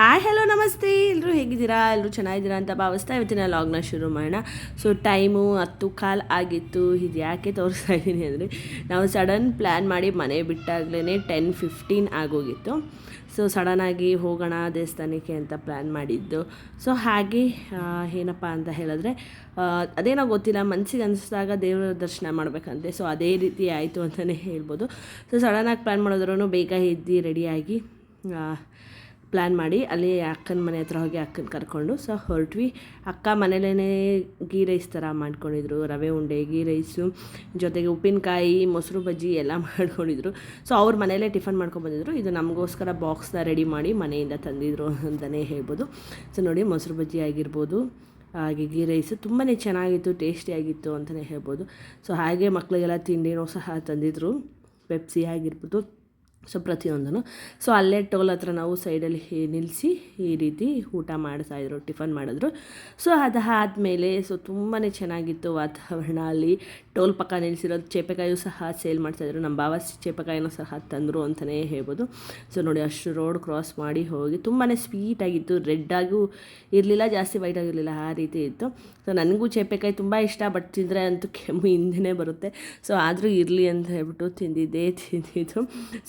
Hi hello ನಮಸ್ತೆ. ಎಲ್ಲರೂ ಹೇಗಿದ್ದೀರಾ? ಎಲ್ಲರೂ ಚೆನ್ನಾಗಿದ್ದೀರಾ ಅಂತ ಭಾವಿಸ್ತಾ ಇವತ್ತಿನ ಲಾಗ್ನ ಶುರು ಮಾಡೋಣ. ಸೊ ಟೈಮು ಹತ್ತು ಕಾಲ್ ಆಗಿತ್ತು. ಇದು ಯಾಕೆ ತೋರಿಸ್ತಾ ಇದ್ದೀನಿ ಅಂದರೆ, ನಾವು ಸಡನ್ ಪ್ಲ್ಯಾನ್ ಮಾಡಿ ಮನೆ ಬಿಟ್ಟಾಗಲೇ ಟೆನ್ ಫಿಫ್ಟೀನ್ ಆಗೋಗಿತ್ತು. ಸೊ ಸಡನ್ನಾಗಿ ಹೋಗೋಣ ದೇವಸ್ಥಾನಕ್ಕೆ ಅಂತ ಪ್ಲ್ಯಾನ್ ಮಾಡಿದ್ದು. ಸೊ ಹಾಗೆ ಏನಪ್ಪ ಅಂತ ಹೇಳಿದ್ರೆ ಅದೇನೋ ಗೊತ್ತಿಲ್ಲ. ಮನಸ್ಸಿಗೆ ಅನಿಸಿದಾಗ ದೇವರ ದರ್ಶನ ಮಾಡಬೇಕಂತೆ. ಸೊ ಅದೇ ರೀತಿ ಆಯಿತು ಅಂತಲೇ ಹೇಳ್ಬೋದು. ಸೊ ಸಡನ್ನಾಗಿ ಪ್ಲ್ಯಾನ್ ಮಾಡಿದ್ರೂ ಬೇಗ ಎದ್ದು ರೆಡಿಯಾಗಿ ಪ್ಲ್ಯಾನ್ ಮಾಡಿ ಅಲ್ಲಿ ಅಕ್ಕನ ಮನೆ ಹತ್ರ ಹೋಗಿ ಅಕ್ಕನ ಕರ್ಕೊಂಡು, ಸೊ ಹೊರಟ್ವಿ. ಅಕ್ಕ ಮನೇಲೇ ಗೀ ರೈಸ್ ಥರ ಮಾಡ್ಕೊಂಡಿದ್ರು. ರವೆ ಉಂಡೆ, ಗೀ ರೈಸು, ಜೊತೆಗೆ ಉಪ್ಪಿನಕಾಯಿ, ಮೊಸರು ಬಜ್ಜಿ ಎಲ್ಲ ಮಾಡ್ಕೊಂಡಿದ್ರು. ಸೊ ಅವ್ರ ಮನೇಲೇ ಟಿಫನ್ ಮಾಡ್ಕೊಂಡು ಬಂದಿದ್ರು. ಇದು ನಮಗೋಸ್ಕರ ಬಾಕ್ಸ್ನ ರೆಡಿ ಮಾಡಿ ಮನೆಯಿಂದ ತಂದಿದ್ರು ಅಂತಲೇ ಹೇಳ್ಬೋದು. ಸೊ ನೋಡಿ, ಮೊಸರು ಬಜ್ಜಿ ಆಗಿರ್ಬೋದು, ಹಾಗೆ ಗೀ ರೈಸು ತುಂಬಾ ಚೆನ್ನಾಗಿತ್ತು ಟೇಸ್ಟಿಯಾಗಿತ್ತು ಅಂತಲೇ ಹೇಳ್ಬೋದು. ಸೊ ಹಾಗೆ ಮಕ್ಕಳಿಗೆಲ್ಲ ತಿಂಡಿನೂ ಸಹ ತಂದಿದ್ರು. ಪೆಪ್ಸಿ ಆಗಿರ್ಬೋದು. ಸೊ ಪ್ರತಿಯೊಂದೂ ಸೊ ಅಲ್ಲೇ ಟೋಲ್ ಹತ್ರ ನಾವು ಸೈಡಲ್ಲಿ ನಿಲ್ಲಿಸಿ ಈ ರೀತಿ ಊಟ ಮಾಡ್ತಾಯಿದ್ರು ಟಿಫನ್ ಮಾಡಿದ್ರು. ಸೊ ಅದಾದಮೇಲೆ ಸೊ ತುಂಬಾ ಚೆನ್ನಾಗಿತ್ತು ವಾತಾವರಣ. ಅಲ್ಲಿ ಟೋಲ್ ಪಕ್ಕ ನಿಲ್ಲಿಸಿರೋದು ಚೇಪೆಕಾಯಿಯೂ ಸಹ ಸೇಲ್ ಮಾಡ್ತಾಯಿದ್ರು ನಮ್ಮ ಬಾವ ಚೇಪೆಕಾಯಿನೂ ಸಹ ತಂದರು ಅಂತಲೇ ಹೇಳ್ಬೋದು. ಸೊ ನೋಡಿ ಅಷ್ಟು ರೋಡ್ ಕ್ರಾಸ್ ಮಾಡಿ ಹೋಗಿ ತುಂಬಾ ಸ್ವೀಟಾಗಿತ್ತು ರೆಡ್ಡಾಗೂ ಇರಲಿಲ್ಲ, ಜಾಸ್ತಿ ವೈಟ್ ಆಗಿರಲಿಲ್ಲ ಆ ರೀತಿ ಇತ್ತು. ಸೊ ನನಗೂ ಚೇಪೆಕಾಯಿ ತುಂಬ ಇಷ್ಟ, ಬಟ್ ತಿಂದರೆ ಅಂತೂ ಕೆಮ್ಮು ಹಿಂದೆನೇ ಬರುತ್ತೆ. ಸೊ ಆದರೂ ಇರಲಿ ಅಂತ ಹೇಳ್ಬಿಟ್ಟು ತಿಂದಿದ್ದೇ ತಿಂದಿದ್ದು.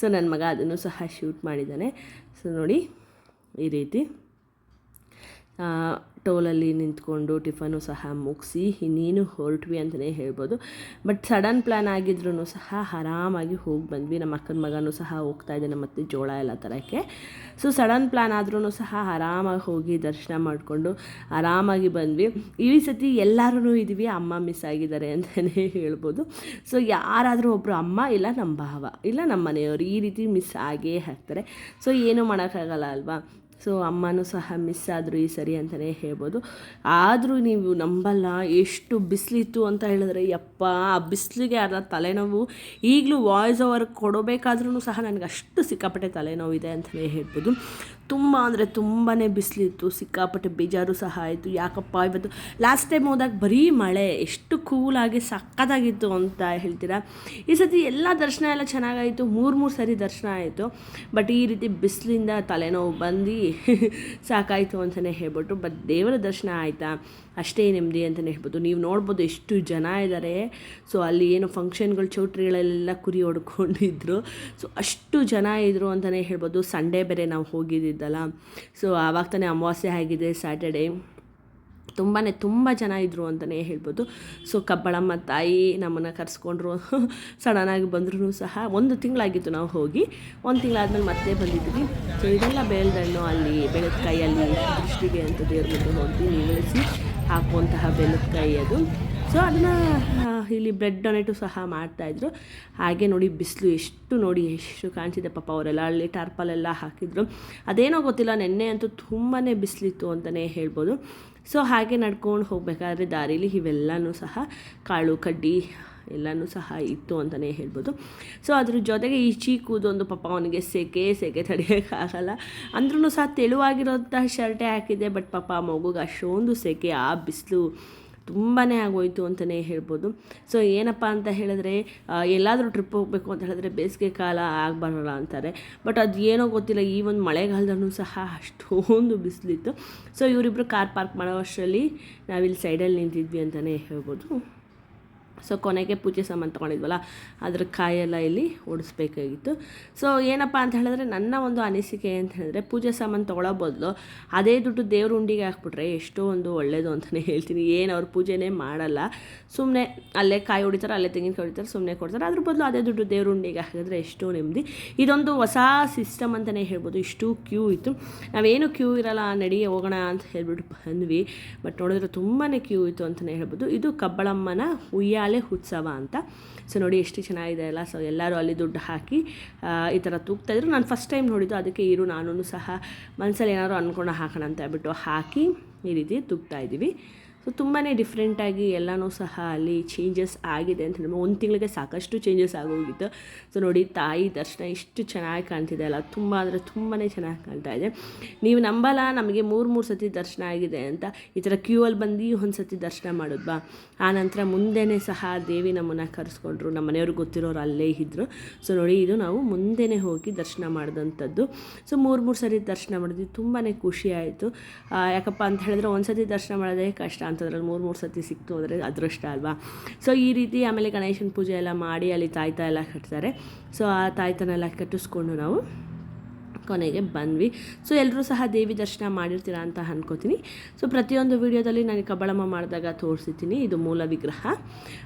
ಸೊ ನನ್ನ ಮಗ ಅದನ್ನು ಸಹ ಶೂಟ್ ಮಾಡಿದ್ದಾನೆ. ಸೊ ನೋಡಿ ಈ ರೀತಿ. ಟೋಲಲ್ಲಿ ನಿಂತ್ಕೊಂಡು ಟಿಫನು ಸಹ ಮುಗಿಸಿ, ಇನ್ನೇನು ಹೊರಟ್ವಿ ಅಂತಲೇ ಹೇಳ್ಬೋದು. ಬಟ್ ಸಡನ್ ಪ್ಲ್ಯಾನ್ ಆಗಿದ್ರೂ ಸಹ ಆರಾಮಾಗಿ ಹೋಗಿ ಬಂದ್ವಿ. ನಮ್ಮ ಅಕ್ಕನ ಮಗನೂ ಸಹ ಹೋಗ್ತಾ ಇದ್ದಾನೆ ಮತ್ತು ಜೋಳ ಎಲ್ಲ ತರೋಕ್ಕೆ. ಸೊ ಸಡನ್ ಪ್ಲ್ಯಾನ್ ಆದ್ರೂ ಸಹ ಆರಾಮಾಗಿ ಹೋಗಿ ದರ್ಶನ ಮಾಡಿಕೊಂಡು ಆರಾಮಾಗಿ ಬಂದ್ವಿ. ಈ ಸತಿ ಎಲ್ಲರೂ ಇದ್ದೀವಿ ಅಮ್ಮ ಮಿಸ್ ಆಗಿದ್ದಾರೆ ಅಂತಲೇ ಹೇಳ್ಬೋದು. ಸೊ ಯಾರಾದರೂ ಒಬ್ಬರು ಅಮ್ಮ ಇಲ್ಲ ನಮ್ಮ ಭಾವ, ಇಲ್ಲ ನಮ್ಮ ಮನೆಯವರು ಈ ರೀತಿ ಮಿಸ್ ಆಗೇ ಹಾಕ್ತಾರೆ ಸೊ ಏನೂ ಮಾಡೋಕ್ಕಾಗಲ್ಲ ಅಲ್ವಾ? ಸೊ ಅಮ್ಮನೂ ಸಹ ಮಿಸ್ ಆದರು ಈ ಸರಿ ಅಂತಲೇ ಹೇಳ್ಬೋದು. ಆದರೂ ನೀವು ನಂಬಲ್ಲ, ಎಷ್ಟು ಬಿಸಿಲಿತ್ತು ಅಂತ ಹೇಳಿದ್ರೆ ಯಪ್ಪ, ಆ ಬಿಸಿಲಿಗೆ ಅದರ ತಲೆನೋವು, ಈಗಲೂ ವಾಯ್ಸ್ ಓವರ್ ಕೊಡಬೇಕಾದ್ರೂ ಸಹ ನನಗೆ ಅಷ್ಟು ಸಿಕ್ಕಾಪಟ್ಟೆ ತಲೆನೋವಿದೆ ಅಂತಲೇ ಹೇಳ್ಬೋದು. ತುಂಬ ಅಂದರೆ ತುಂಬಾ ಬಿಸಿಲಿತ್ತು, ಸಿಕ್ಕಾಪಟ್ಟೆ ಬೇಜಾರು ಸಹ ಆಯಿತು. ಯಾಕಪ್ಪ ಇವತ್ತು ಲಾಸ್ಟ್ ಟೈಮ್ ಹೋದಾಗ ಬರೀ ಮಳೆ, ಎಷ್ಟು ಕೂಲಾಗಿ ಸಕ್ಕತ್ತಾಗಿತ್ತು ಅಂತ ಹೇಳ್ತೀರಾ? ಈ ಸತಿ ಎಲ್ಲ ದರ್ಶನ ಎಲ್ಲ ಚೆನ್ನಾಗಾಯಿತು, ಮೂರು ಮೂರು ಸರಿ ದರ್ಶನ ಆಯಿತು. ಬಟ್ ಈ ರೀತಿ ಬಿಸಿಲಿಂದ ತಲೆನೋವು ಬಂದು ಸಾಕಾಯಿತು ಅಂತಲೇ ಹೇಳ್ಬಿಟ್ಟು ಬಟ್ ದೇವರ ದರ್ಶನ ಆಯಿತಾ? ಅಷ್ಟೇ ನೆಮ್ಮದಿ ಅಂತಲೇ ಹೇಳ್ಬೋದು ನೀವು ನೋಡ್ಬೋದು ಎಷ್ಟು ಜನ ಇದ್ದಾರೆ ಸೊ ಅಲ್ಲಿ ಏನು ಫಂಕ್ಷನ್ಗಳು ಚೌಟ್ರಿಗಳೆಲ್ಲ ಕುರಿ ಹೊಡ್ಕೊಂಡಿದ್ರು. ಸೊ ಅಷ್ಟು ಜನ ಇದ್ದರು ಅಂತಲೇ ಹೇಳ್ಬೋದು. ಸಂಡೇ ಬೇರೆ ನಾವು ಹೋಗಿದ್ದಿದ್ದಲ್ಲ ಸೊ ಆವಾಗ ತಾನೇ ಅಮಾವಾಸ್ಯೆ ಆಗಿದೆ ಸ್ಯಾಟರ್ಡೇ ತುಂಬಾ ತುಂಬ ಜನ ಇದ್ದರು ಅಂತಲೇ ಹೇಳ್ಬೋದು. ಸೊ ಕಬ್ಬಳಮ್ಮ ತಾಯಿ ನಮ್ಮನ್ನು ಕರೆಸ್ಕೊಂಡ್ರು. ಸಡನ್ನಾಗಿ ಬಂದ್ರೂ ಸಹ ಒಂದು ತಿಂಗಳಾಗಿತ್ತು ನಾವು ಹೋಗಿ. ಒಂದು ತಿಂಗಳಾದ್ಮೇಲೆ ಮತ್ತೆ ಬಂದಿದ್ವಿ. ಸೊ ಇದೆಲ್ಲ ಬೆಳೆದಣ್ಣು ಅಲ್ಲಿ ಬೆಳೆದ ಕೈಯಲ್ಲಿ ದೃಷ್ಟಿಗೆ ಅಂತ ದೇವ್ರ ಮುಂದೆ ಹೋಗಿ ನಿಲ್ಲಿಸಿ ಹಾಕುವಂತಹ ಬೆಳೆದ ಕೈ ಅದು. ಸೊ ಅದನ್ನು ಇಲ್ಲಿ ಬ್ರೆಡ್ ಡೊನೇಟು ಸಹ ಮಾಡ್ತಾಯಿದ್ರು ಹಾಗೆ ನೋಡಿ ಬಿಸಿಲು ಎಷ್ಟು ನೋಡಿ, ಎಷ್ಟು ಕಾಣಿಸಿದೆ ಪಾಪ ಅವರೆಲ್ಲ. ಅಲ್ಲಿ ಟಾರ್ಪಲೆಲ್ಲ ಹಾಕಿದ್ರು. ಅದೇನೋ ಗೊತ್ತಿಲ್ಲ, ನೆನ್ನೆ ಅಂತೂ ತುಂಬಾ ಬಿಸಿಲಿತ್ತು ಅಂತಲೇ ಹೇಳ್ಬೋದು. ಸೊ ಹಾಗೆ ನಡ್ಕೊಂಡು ಹೋಗಬೇಕಾದ್ರೆ ದಾರೀಲಿ ಇವೆಲ್ಲನೂ ಸಹ ಕಾಳು, ಕಡ್ಡಿ ಎಲ್ಲನೂ ಸಹ ಇತ್ತು ಅಂತಲೇ ಹೇಳ್ಬೋದು. ಸೊ ಅದ್ರ ಜೊತೆಗೆ ಈ ಚೀಕುದೊಂದು ಪಾಪ ಅವನಿಗೆ ಸೆಕೆ ಸೆಕೆ ತಡೆಯೋಕ್ಕಾಗಲ್ಲ ಅಂದ್ರೂ ಸಹ ತೆಳುವಾಗಿರೋಂಥ ಶರ್ಟೇ ಹಾಕಿದೆ ಬಟ್ ಪಾಪ ಮಗುಗೆ ಅಷ್ಟೊಂದು ಸೆಕೆ, ಆ ಬಿಸಿಲು. ತುಂಬಾ ಆಗೋಯ್ತು ಅಂತಲೇ ಹೇಳ್ಬೋದು. ಸೊ ಏನಪ್ಪ ಅಂತ ಹೇಳಿದ್ರೆ ಎಲ್ಲಾದರೂ ಟ್ರಿಪ್ ಹೋಗಬೇಕು ಅಂತ ಹೇಳಿದ್ರೆ ಬೇಸಿಗೆ ಕಾಲ ಆಗಬಾರಲ್ಲ ಅಂತಾರೆ. ಬಟ್ ಅದು ಏನೋ ಗೊತ್ತಿಲ್ಲ, ಈ ಒಂದು ಮಳೆಗಾಲದಲ್ಲೂ ಸಹ ಅಷ್ಟೊಂದು ಬಿಸಿಲಿತ್ತು. ಸೊ ಇವರಿಬ್ಬರು ಕಾರ್ ಪಾರ್ಕ್ ಮಾಡೋ ಅಷ್ಟರಲ್ಲಿ ನಾವಿಲ್ಲಿ ಸೈಡಲ್ಲಿ ನಿಂತಿದ್ವಿ ಅಂತಲೇ ಹೇಳ್ಬೋದು. ಸೊ ಕೊನೆಗೆ ಪೂಜೆ ಸಾಮಾನು ತೊಗೊಂಡಿದ್ವಲ್ಲ, ಅದ್ರ ಕಾಯೆಲ್ಲ ಇಲ್ಲಿ ಓಡಿಸ್ಬೇಕಾಗಿತ್ತು. ಸೊ ಏನಪ್ಪ ಅಂತ ಹೇಳಿದ್ರೆ, ನನ್ನ ಒಂದು ಅನಿಸಿಕೆ ಅಂತ ಹೇಳಿದ್ರೆ, ಪೂಜೆ ಸಾಮಾನು ತೊಗೊಳ್ಳೋ ಬದಲು ಅದೇ ದುಡ್ಡು ದೇವ್ರ ಉಂಡಿಗೆ ಹಾಕ್ಬಿಟ್ರೆ ಎಷ್ಟೋ ಒಂದು ಒಳ್ಳೇದು ಅಂತಲೇ ಹೇಳ್ತೀನಿ. ಏನು ಅವ್ರು ಪೂಜೆನೇ ಮಾಡಲ್ಲ. ಸುಮ್ಮನೆ ಅಲ್ಲೇ ಕಾಯಿ ಹೊಡಿತಾರೆ, ಅಲ್ಲೇ ತೆಂಗಿನಕಾಯಿ ಹೊಡಿತಾರೆ ಸುಮ್ಮನೆ ಕೊಡ್ತಾರೆ. ಅದ್ರ ಬದಲು ಅದೇ ದುಡ್ಡು ದೇವ್ರ ಉಂಡಿಗೆ ಹಾಕಿದ್ರೆ ಎಷ್ಟೋ ನೆಮ್ಮದಿ. ಇದೊಂದು ಹೊಸ ಸಿಸ್ಟಮ್ ಅಂತಲೇ ಹೇಳ್ಬೋದು. ಇಷ್ಟು ಕ್ಯೂ ಇತ್ತು. ನಾವೇನು ಕ್ಯೂ ಇರಲ್ಲ ನಡಿ ಹೋಗೋಣ ಅಂತ ಹೇಳ್ಬಿಟ್ಟು ಬಂದ್ವಿ. ಬಟ್ ನೋಡಿದ್ರೆ ತುಂಬಾ ಕ್ಯೂ ಇತ್ತು ಅಂತಲೇ ಹೇಳ್ಬೋದು. ಇದು ಕಬ್ಬಳಮ್ಮನ ಉಯ್ಯಾಲೆ ಉತ್ಸವ ಅಂತ. ಸೊ ನೋಡಿ ಎಷ್ಟು ಚೆನ್ನಾಗಿದೆ ಅಲ್ಲ. ಸೊ ಎಲ್ಲರೂ ಅಲ್ಲಿ ದುಡ್ಡು ಹಾಕಿ ಈ ಥರ ತೂಗ್ತಾಯಿದ್ರು ನಾನು ಫಸ್ಟ್ ಟೈಮ್ ನೋಡಿದ್ದು ಅದಕ್ಕೆ ಇರು ನಾನು ಸಹ ಮನಸ್ಸಲ್ಲಿ ಏನಾದ್ರು ಅಂದ್ಕೊಂಡು ಹಾಕೋಣ ಅಂತ ಹೇಳ್ಬಿಟ್ಟು ಹಾಕಿ ಈ ರೀತಿ ತೂಗ್ತಾ ಇದ್ದೀವಿ. ಸೊ ತುಂಬಾ ಡಿಫ್ರೆಂಟಾಗಿ ಎಲ್ಲನೂ ಸಹ ಅಲ್ಲಿ ಚೇಂಜಸ್ ಆಗಿದೆ ಅಂತ ನಮ್ಮ ಒಂದು ತಿಂಗಳಿಗೆ ಸಾಕಷ್ಟು ಚೇಂಜಸ್ ಆಗೋಗಿತ್ತು. ಸೊ ನೋಡಿ, ತಾಯಿ ದರ್ಶನ ಇಷ್ಟು ಚೆನ್ನಾಗಿ ಕಾಣ್ತಿದೆ ಅಲ್ಲ. ತುಂಬ ಅಂದರೆ ತುಂಬಾ ಚೆನ್ನಾಗಿ ಕಾಣ್ತಾ ಇದೆ. ನೀವು ನಂಬಲ್ಲ, ನಮಗೆ ಮೂರು ಮೂರು ಸತಿ ದರ್ಶನ ಆಗಿದೆ ಅಂತ ಈ ಥರ ಕ್ಯೂ ಅಲ್ಲಿ ಬಂದು ಒಂದು ಸತಿ ದರ್ಶನ ಮಾಡಿದ್ವಾ ಆನಂತರ ಮುಂದೆನೇ ಸಹ ದೇವಿ ನಮ್ಮನ್ನು ಕರೆಸ್ಕೊಂಡ್ರು. ನಮ್ಮ ಮನೆಯವ್ರಿಗೆ ಗೊತ್ತಿರೋರು ಅಲ್ಲೇ ಇದ್ದರು ಸೊ ನೋಡಿ, ಇದು ನಾವು ಮುಂದೆನೇ ಹೋಗಿ ದರ್ಶನ ಮಾಡಿದಂಥದ್ದು ಸೊ ಮೂರು ಮೂರು ಸರಿ ದರ್ಶನ ಮಾಡಿದ್ವಿ. ತುಂಬಾ ಖುಷಿ ಆಯಿತು. ಯಾಕಪ್ಪ ಅಂತ ಹೇಳಿದ್ರೆ ಒಂದು ಸತಿ ದರ್ಶನ ಮಾಡೋದೇ ಕಷ್ಟ ಅಂತಂದ್ರೆ ಮೂರು ಮೂರು ಸತಿ ಸಿಕ್ತು ಅಂದರೆ ಅದೃಷ್ಟ ಅಲ್ವಾ? ಸೊ ಈ ರೀತಿ ಆಮೇಲೆ ಗಣೇಶನ ಪೂಜೆ ಎಲ್ಲ ಮಾಡಿ ಅಲ್ಲಿ ತಾಯ್ತ ಎಲ್ಲ ಕಟ್ತಾರೆ. ಸೊ ಆ ತಾಯ್ತನೆಲ್ಲ ಕಟ್ಟಿಸ್ಕೊಂಡು ನಾವು ಕೊನೆಗೆ ಬಂದ್ವಿ. ಸೊ ಎಲ್ಲರೂ ಸಹ ದೇವಿ ದರ್ಶನ ಮಾಡಿರ್ತೀರಾ ಅಂತ ಅನ್ಕೋತೀನಿ. ಸೊ ಪ್ರತಿಯೊಂದು ವಿಡಿಯೋದಲ್ಲಿ ನಾನು ಕಬಳಮ್ಮ ಮಾಡಿದಾಗ ತೋರಿಸ್ತೀನಿ ಇದು ಮೂಲ ವಿಗ್ರಹ.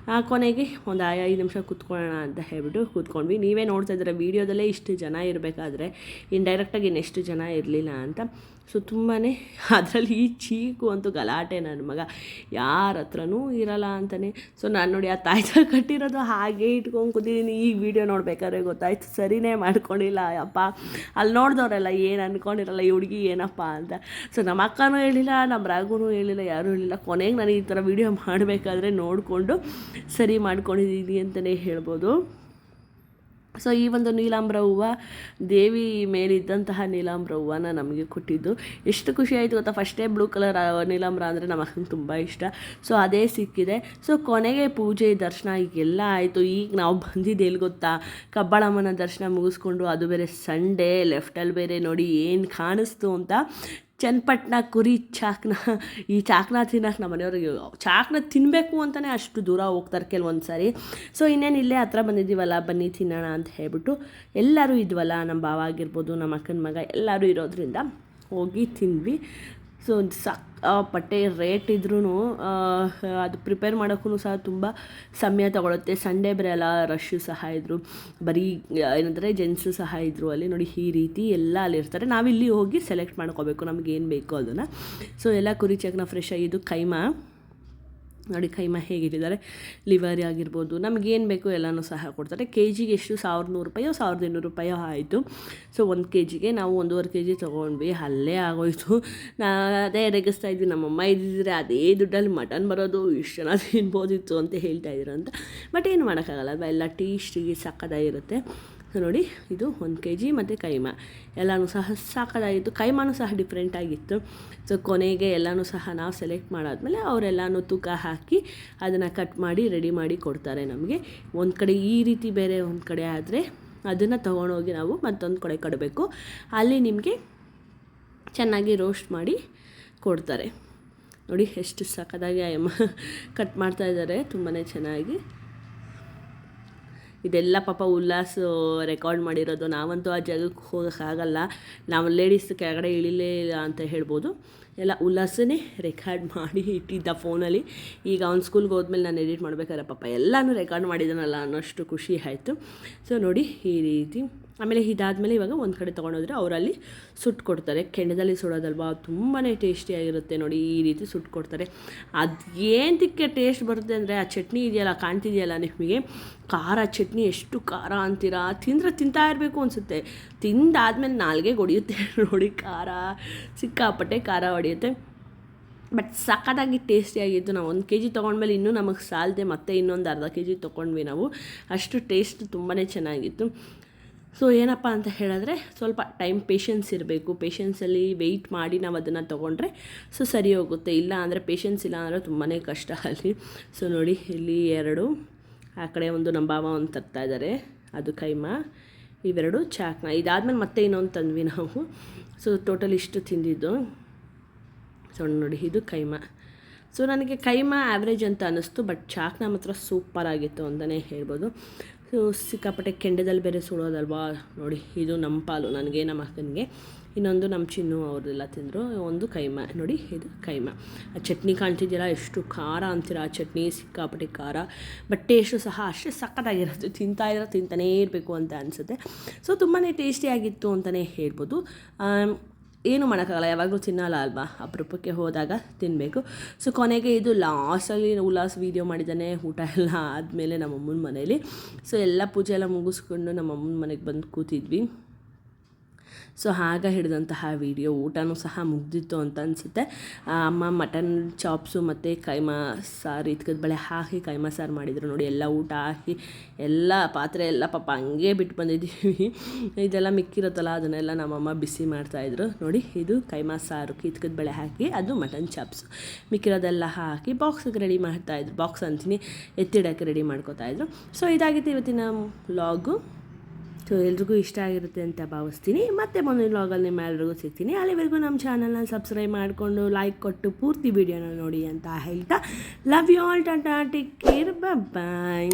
ಆ, ಕೊನೆಗೆ ಒಂದು ಐದು ನಿಮಿಷ ಕೂತ್ಕೊಳ್ಳೋಣ ಅಂತ ಹೇಳ್ಬಿಟ್ಟು ಕೂತ್ಕೊಂಡ್ವಿ. ನೀವೇ ನೋಡ್ತಾ ಇದ್ದೀರ ವಿಡಿಯೋದಲ್ಲೇ ಇಷ್ಟು ಜನ ಇರಬೇಕಾದ್ರೆ ಇಂಡೈರೆಕ್ಟಾಗಿ ಇನ್ನೆಷ್ಟು ಜನ ಇರಲಿಲ್ಲ ಅಂತ. ಸೊ ತುಂಬಾ ಅದರಲ್ಲಿ ಈ ಚೀಕು ಅಂತೂ ಗಲಾಟೆ ನನ್ನ ಮಗ. ಯಾರ ಹತ್ರನೂ ಇರಲ್ಲ ಅಂತಲೇ ಸೊ, ನಾನು ನೋಡಿ ಆ ತಾಯ್ತ ಕಟ್ಟಿರೋದು ಹಾಗೆ ಇಟ್ಕೊಂಡು ಕೂತಿದ್ದೀನಿ ಈಗ ವಿಡಿಯೋ ನೋಡ್ಬೇಕಾದ್ರೆ ಗೊತ್ತಾಯ್ತು. ಸರಿನೇ ಮಾಡ್ಕೊಂಡಿಲ್ಲ, ಅಪ್ಪ. ಅಲ್ಲಿ ನೋಡಿದವರೆಲ್ಲ ಏನು ಅಂದ್ಕೊಂಡಿರಲ್ಲ ಈ ಹುಡುಗಿ ಏನಪ್ಪ ಅಂತ. ಸೊ ನಮ್ಮ ಅಕ್ಕನೂ ಹೇಳಿಲ್ಲ ನಮ್ಮ ರಾಗುನೂ ಹೇಳಿಲ್ಲ, ಯಾರೂ ಹೇಳಿಲ್ಲ. ಕೊನೆಗೆ ನಾನು ಈ ಥರ ವಿಡಿಯೋ ಮಾಡಬೇಕಾದ್ರೆ ನೋಡಿಕೊಂಡು ಸರಿ ಮಾಡ್ಕೊಂಡಿದ್ದೀನಿ ಅಂತಲೇ ಹೇಳ್ಬೋದು. ಸೊ ಈ ಒಂದು ನೀಲಾಂಬ್ರ ಹೂವ ದೇವಿ ಮೇಲಿದ್ದಂತಹ ನೀಲಾಂಬ್ರ ಹೂವನ ನಮಗೆ ಕೊಟ್ಟಿದ್ದು. ಎಷ್ಟು ಖುಷಿ ಆಯಿತು ಗೊತ್ತಾ? ಫಸ್ಟೇ ಬ್ಲೂ ಕಲರ್ ನೀಲಾಂಬ್ರ ಅಂದರೆ ನಮ್ಮ ಅಕ್ಕಂಗೆ ತುಂಬ ಇಷ್ಟ. ಸೊ ಅದೇ ಸಿಕ್ಕಿದೆ. ಸೊ ಕೊನೆಗೆ ಪೂಜೆ, ದರ್ಶನ ಎಲ್ಲ ಆಯಿತು. ಈಗ ನಾವು ಬಂದಿದ್ದು ಎಲ್ಲಿ ಗೊತ್ತಾ? ಕಬ್ಬಾಳಮ್ಮನ ದರ್ಶನ ಮುಗಿಸ್ಕೊಂಡು ಅದು ಬೇರೆ ಸಂಡೇ ಲೆಫ್ಟಲ್ಲಿ ಬೇರೆ ನೋಡಿ ಏನು ಕಾಣಿಸ್ತು ಅಂತ ಚನ್ನಪಟ್ಟಣ ಕುರಿ ಚಾಕ್ನ, ಈ ಚಾಕ್ನ ತಿನ್ನೋಕೆ ನಮ್ಮ ಮನೆಯವ್ರಿಗೆ ಚಾಕ್ನ ತಿನ್ನಬೇಕು ಅಂತಲೇ ಅಷ್ಟು ದೂರ ಹೋಗ್ತಾರೆ ಕೆಲವೊಂದು ಸಾರಿ ಸೊ ಇನ್ನೇನು ಇಲ್ಲೇ ಹತ್ರ ಬಂದಿದ್ದೀವಲ್ಲ, ಬನ್ನಿ ತಿನ್ನೋಣ ಅಂತ ಹೇಳ್ಬಿಟ್ಟು ಎಲ್ಲರೂ ಇದ್ವಲ್ಲ ನಮ್ಮ ಭಾವ ಆಗಿರ್ಬೋದು ನಮ್ಮ ಅಕ್ಕನ ಮಗ ಎಲ್ಲರೂ ಇರೋದ್ರಿಂದ ಹೋಗಿ ತಿಂದ್ವಿ. ಸೊ ಪಟ್ಟೆ ರೇಟ್ ಇದ್ರೂ ಅದು ಪ್ರಿಪೇರ್ ಮಾಡೋಕ್ಕೂ ಸಹ ತುಂಬ ಸಮಯ ತಗೊಳುತ್ತೆ. ಸಂಡೇ ಬರೆಯಲ್ಲ ರಶ್ಶು ಸಹ ಇದ್ದರು ಬರೀ ಏನಂದರೆ ಜೆಂಟ್ಸು ಸಹ ಇದ್ದರು ಅಲ್ಲಿ. ನೋಡಿ, ಈ ರೀತಿ ಎಲ್ಲ ಅಲ್ಲಿರ್ತಾರೆ ನಾವಿಲ್ಲಿ ಹೋಗಿ ಸೆಲೆಕ್ಟ್ ಮಾಡ್ಕೋಬೇಕು ನಮಗೇನು ಬೇಕೋ ಅದನ್ನು. ಸೊ ಎಲ್ಲ ಕುರಿ ಚಕ್ನ ಫ್ರೆಶ್ ಆಗಿದ್ದು ಕೈಮಾ. ನೋಡಿ ಕೈಮಾ ಹೇಗಿಟ್ಟಿದ್ದಾರೆ. ಲಿವರಿ ಆಗಿರ್ಬೋದು ನಮಗೇನು ಬೇಕು ಎಲ್ಲನೂ ಸಹ ಕೊಡ್ತಾರೆ. ಕೆ ಜಿಗೆ ಎಷ್ಟು? ಸಾವಿರದ ನೂರು ರೂಪಾಯೋ ಸಾವಿರದ ಇನ್ನೂರು ರೂಪಾಯೋ ಆಯಿತು. ಸೊ ಒಂದು ಕೆ ಜಿಗೆ ನಾವು ಒಂದೂವರೆ ಕೆ ಜಿ ತೊಗೊಂಡ್ವಿ. ಅಲ್ಲೇ ಆಗೋಯ್ತು. ನಾ ಅದೇ ರೆಗಿಸ್ತಾ ಇದ್ವಿ. ನಮ್ಮಮ್ಮ ಇದ್ದಿದ್ರೆ ಅದೇ ದುಡ್ಡಲ್ಲಿ ಮಟನ್ ಬರೋದು, ಇಷ್ಟು ಜನ ತಿನ್ಬೋದಿತ್ತು ಅಂತ ಹೇಳ್ತಾ ಇದ್ರು ಅಂತ. ಬಟ್ ಏನು ಮಾಡೋಕ್ಕಾಗಲ್ಲ ಎಲ್ಲ ಟೇಸ್ಟಿಗೆ ಸಕ್ಕದಾಗಿರುತ್ತೆ ನೋಡಿ. ಇದು ಒಂದು ಕೆ ಜಿ ಮತ್ತು ಕೈಮ. ಎಲ್ಲನೂ ಸಹ ಸಾಕಾಗಿತ್ತು ಕೈಮಾನು ಸಹ ಡಿಫ್ರೆಂಟ್ ಆಗಿತ್ತು. ಸೊ ಕೊನೆಗೆ ಎಲ್ಲನೂ ಸಹ ನಾವು ಸೆಲೆಕ್ಟ್ ಮಾಡಾದಮೇಲೆ ಅವರೆಲ್ಲನೂ ತೂಕ ಹಾಕಿ ಅದನ್ನು ಕಟ್ ಮಾಡಿ ರೆಡಿ ಮಾಡಿ ಕೊಡ್ತಾರೆ ನಮಗೆ. ಒಂದು ಕಡೆ ಈ ರೀತಿ ಬೇರೆ ಒಂದು ಕಡೆ ಆದರೆ ಅದನ್ನು ತೊಗೊಂಡೋಗಿ ನಾವು ಮತ್ತೊಂದು ಕಡೆ ಕೊಡಬೇಕು. ಅಲ್ಲಿ ನಿಮಗೆ ಚೆನ್ನಾಗಿ ರೋಸ್ಟ್ ಮಾಡಿ ಕೊಡ್ತಾರೆ. ನೋಡಿ, ಎಷ್ಟು ಸಖದಾಗಿ ಅಮ್ಮ ಕಟ್ ಮಾಡ್ತಾ ಇದ್ದಾರೆ. ತುಂಬಾ ಚೆನ್ನಾಗಿ. ಇದೆಲ್ಲ ಪಾಪ ಉಲ್ಲಾಸ್ ರೆಕಾರ್ಡ್ ಮಾಡಿರೋದು. ನಾವಂತೂ ಆ ಜಾಗಕ್ಕೆ ಹೋಗೋಕ್ಕಾಗಲ್ಲ ನಾವು ಲೇಡೀಸ್ ಕೆಳಗಡೆ ಇಳಿಲೇ ಇಲ್ಲ ಅಂತ ಹೇಳ್ಬೋದು. ಎಲ್ಲ ಉಲ್ಲಾಸನೇ ರೆಕಾರ್ಡ್ ಮಾಡಿ ಇಟ್ಟಿದ್ದ ಫೋನಲ್ಲಿ ಈಗ ಅವ್ನು ಸ್ಕೂಲ್ಗೆ ಹೋದ್ಮೇಲೆ ನಾನು ಎಡಿಟ್ ಮಾಡ್ಬೇಕಾದ್ರೆ ಪಾಪ ಎಲ್ಲನೂ ರೆಕಾರ್ಡ್ ಮಾಡಿದ್ದಾನಲ್ಲ ಅನ್ನೋಷ್ಟು ಖುಷಿ ಆಯಿತು. ಸೊ ನೋಡಿ ಈ ರೀತಿ ಆಮೇಲೆ ಇದಾದಮೇಲೆ ಇವಾಗ ಒಂದು ಕಡೆ ತೊಗೊಂಡೋದ್ರೆ ಅವರಲ್ಲಿ ಸುಟ್ಟು ಕೊಡ್ತಾರೆ. ಕೆಂಡದಲ್ಲಿ ಸುಡೋದಲ್ವಾ? ತುಂಬಾ ಟೇಸ್ಟಿಯಾಗಿರುತ್ತೆ ನೋಡಿ ಈ ರೀತಿ ಸುಟ್ಟು ಕೊಡ್ತಾರೆ. ಅದು ಏನಕ್ಕೆ ಟೇಸ್ಟ್ ಬರುತ್ತೆ ಅಂದರೆ ಆ ಚಟ್ನಿ ಇದೆಯಲ್ಲ, ಕಾಣ್ತಿದೆಯಲ್ಲ ನಿಮಗೆ? ಖಾರ ಚಟ್ನಿ, ಎಷ್ಟು ಖಾರ ಅಂತೀರಾ? ತಿಂದರೆ ತಿಂತಾ ಇರಬೇಕು ಅನಿಸುತ್ತೆ. ತಿಂದಾದ್ಮೇಲೆ ನಾಲ್ಗೆ ಹೊಡಿಯುತ್ತೆ ನೋಡಿ ಖಾರ. ಸಿಕ್ಕಾಪಟ್ಟೆ ಖಾರ ಹೊಡೆಯುತ್ತೆ ಬಟ್ ಸಖತ್ತಾಗಿ ಟೇಸ್ಟಿಯಾಗಿತ್ತು ನಾವು ಒಂದು ಕೆ ಜಿ ತೊಗೊಂಡ್ಮೇಲೆ ಇನ್ನೂ ನಮಗೆ ಸಾಲದೆ ಮತ್ತೆ ಇನ್ನೊಂದು ಅರ್ಧ ಕೆ ಜಿ ತೊಗೊಂಡ್ವಿ ನಾವು. ಅಷ್ಟು ಟೇಸ್ಟ್ ತುಂಬಾ ಚೆನ್ನಾಗಿತ್ತು. ಸೊ ಏನಪ್ಪ ಅಂತ ಹೇಳಿದ್ರೆ ಸ್ವಲ್ಪ ಟೈಮ್ ಪೇಷನ್ಸ್ ಇರಬೇಕು. ಪೇಷನ್ಸಲ್ಲಿ ವೆಯ್ಟ್ ಮಾಡಿ ನಾವು ಅದನ್ನು ತೊಗೊಂಡ್ರೆ ಸೊ ಸರಿ ಹೋಗುತ್ತೆ. ಇಲ್ಲ ಅಂದರೆ ಪೇಷನ್ಸ್ ಇಲ್ಲ ಅಂದರೆ ತುಂಬಾ ಕಷ್ಟ ಅಲ್ಲಿ. ಸೊ ನೋಡಿ ಇಲ್ಲಿ ಎರಡು, ಆ ಕಡೆ ಒಂದು ನಮ್ಮ ಭಾವ ಒಂದು ತರ್ತಾ ಇದ್ದಾರೆ ಅದು ಕೈಮಾ. ಇವೆರಡು ಚಾಕ್ನ. ಇದಾದಮೇಲೆ ಮತ್ತೆ ಇನ್ನೊಂದು ತಂದ್ವಿ ನಾವು. ಸೊ ಟೋಟಲ್ ಇಷ್ಟು ತಿಂದಿದ್ದು. ಸೊ ನೋಡಿ ಇದು ಕೈಮಾ. ಸೊ ನನಗೆ ಕೈಮಾ ಆ್ಯಾವ್ರೇಜ್ ಅಂತ ಅನ್ನಿಸ್ತು ಬಟ್ ಚಾಕ್ನ ಮಾತ್ರ ಸೂಪರ್ ಆಗಿತ್ತು ಅಂತಲೇ ಹೇಳ್ಬೋದು. ಸಿಕ್ಕಾಪಟ್ಟೆ ಕೆಂಡದಲ್ಲಿ ಬೇರೆ ಸುಡೋದಲ್ವಾ? ನೋಡಿ, ಇದು ನಮ್ಮ ಪಾಲು, ನನಗೆ, ನಮ್ಮ ಅಕ್ಕನಿಗೆ. ಇನ್ನೊಂದು ನಮ್ಮ ಚಿನ್ನು ಅವರೆಲ್ಲ ತಿಂದರು. ಒಂದು ಕೈಮ, ನೋಡಿ, ಇದು ಕೈಮ. ಆ ಚಟ್ನಿ ಕಾಣ್ತಿದ್ದೀರಾ? ಎಷ್ಟು ಖಾರ ಅಂತೀರ ಆ ಚಟ್ನಿ? ಸಿಕ್ಕಾಪಟ್ಟೆ ಖಾರ. ಬಟ್ ಟೇಸ್ಟು ಸಹ ಅಷ್ಟೇ ಸಖತ್ತಾಗಿರುತ್ತೆ. ತಿಂತಾ ಇದ್ರೆ ತಿಂತಾನೇ ಇರಬೇಕು ಅಂತ ಅನಿಸುತ್ತೆ. ಸೊ ತುಂಬಾ ಟೇಸ್ಟಿಯಾಗಿತ್ತು ಅಂತಲೇ ಹೇಳ್ಬೋದು. ಏನು ಮಾಡೋಕ್ಕಾಗಲ್ಲ, ಯಾವಾಗಲೂ ತಿನ್ನಲ್ಲ ಅಲ್ವಾ? ಅಪರೂಪಕ್ಕೆ ಹೋದಾಗ ತಿನ್ನಬೇಕು ಸೊ ಕೊನೆಗೆ ಇದು ಲಾಸ್ಟಲ್ಲಿ ಉಲ್ಲಾಸ್ ವೀಡಿಯೋ ಮಾಡಿದ್ದಾನೆ, ಊಟ ಎಲ್ಲ ಆದಮೇಲೆ ನಮ್ಮ ಅಮ್ಮನ ಮನೇಲಿ. ಸೊ ಎಲ್ಲ ಪೂಜೆ ಎಲ್ಲ ಮುಗಿಸ್ಕೊಂಡು ನಮ್ಮ ಅಮ್ಮನ ಮನೆಗೆ ಬಂದು ಕೂತಿದ್ವಿ. ಸೊ ಆಗ ಹಿಡಿದಂತಹ ವಿಡಿಯೋ ಊಟನೂ ಸಹ ಮುಗ್ದಿತ್ತು ಅಂತ ಅನಿಸುತ್ತೆ. ಅಮ್ಮ ಮಟನ್ ಚಾಪ್ಸು ಮತ್ತು ಕೈಮಾ ಸಾರು, ಇದ್ಕದ ಬಳೆ ಹಾಕಿ ಕೈಮಾ ಸಾರು ಮಾಡಿದರು ನೋಡಿ. ಎಲ್ಲ ಊಟ ಹಾಕಿ ಎಲ್ಲ ಪಾತ್ರೆ ಎಲ್ಲ ಪಾಪ ಹಂಗೆ ಬಿಟ್ಟು ಬಂದಿದ್ದೀವಿ. ಇದೆಲ್ಲ ಮಿಕ್ಕಿರುತ್ತಲ್ಲ, ಅದನ್ನೆಲ್ಲ ನಮ್ಮಮ್ಮ ಬಿಸಿ ಮಾಡ್ತಾಯಿದ್ರು ನೋಡಿ. ಇದು ಕೈಮಾ ಸಾರು ಕಿತ್ಕದ ಬಳೆ ಹಾಕಿ, ಅದು ಮಟನ್ ಚಾಪ್ಸು. ಮಿಕ್ಕಿರೋದೆಲ್ಲ ಹಾಕಿ ಬಾಕ್ಸಿಗೆ ರೆಡಿ ಮಾಡ್ತಾಯಿದ್ರು ಬಾಕ್ಸ್ ಅಂತೀನಿ, ಎತ್ತಿಡೋಕ್ಕೆ ರೆಡಿ ಮಾಡ್ಕೋತಾಯಿದ್ರು ಸೊ ಇದಾಗಿತ್ತು ಇವತ್ತಿನ ವ್ಲಾಗು. ಸೊ ಎಲ್ರಿಗೂ ಇಷ್ಟ ಆಗಿರುತ್ತೆ ಅಂತ ಭಾವಿಸ್ತೀನಿ. ಮತ್ತೆ ಮುಂದಿನ ವ್ಲಾಗಲ್ಲಿ ನಿಮ್ಮೆಲ್ರಿಗೂ ಸಿಗ್ತೀನಿ. ಅಲ್ಲಿವರೆಗೂ ನಮ್ಮ ಚಾನಲ್ನ ಸಬ್ಸ್ಕ್ರೈಬ್ ಮಾಡಿಕೊಂಡು ಲೈಕ್ ಕೊಟ್ಟು ಪೂರ್ತಿ ವಿಡಿಯೋನ ನೋಡಿ ಅಂತ ಹೇಳ್ತಾ ಲವ್ ಯು ಆಲ್ ಟಾಟಾ ಟೇಕ್ ಕೇರ್ ಬಾಯ್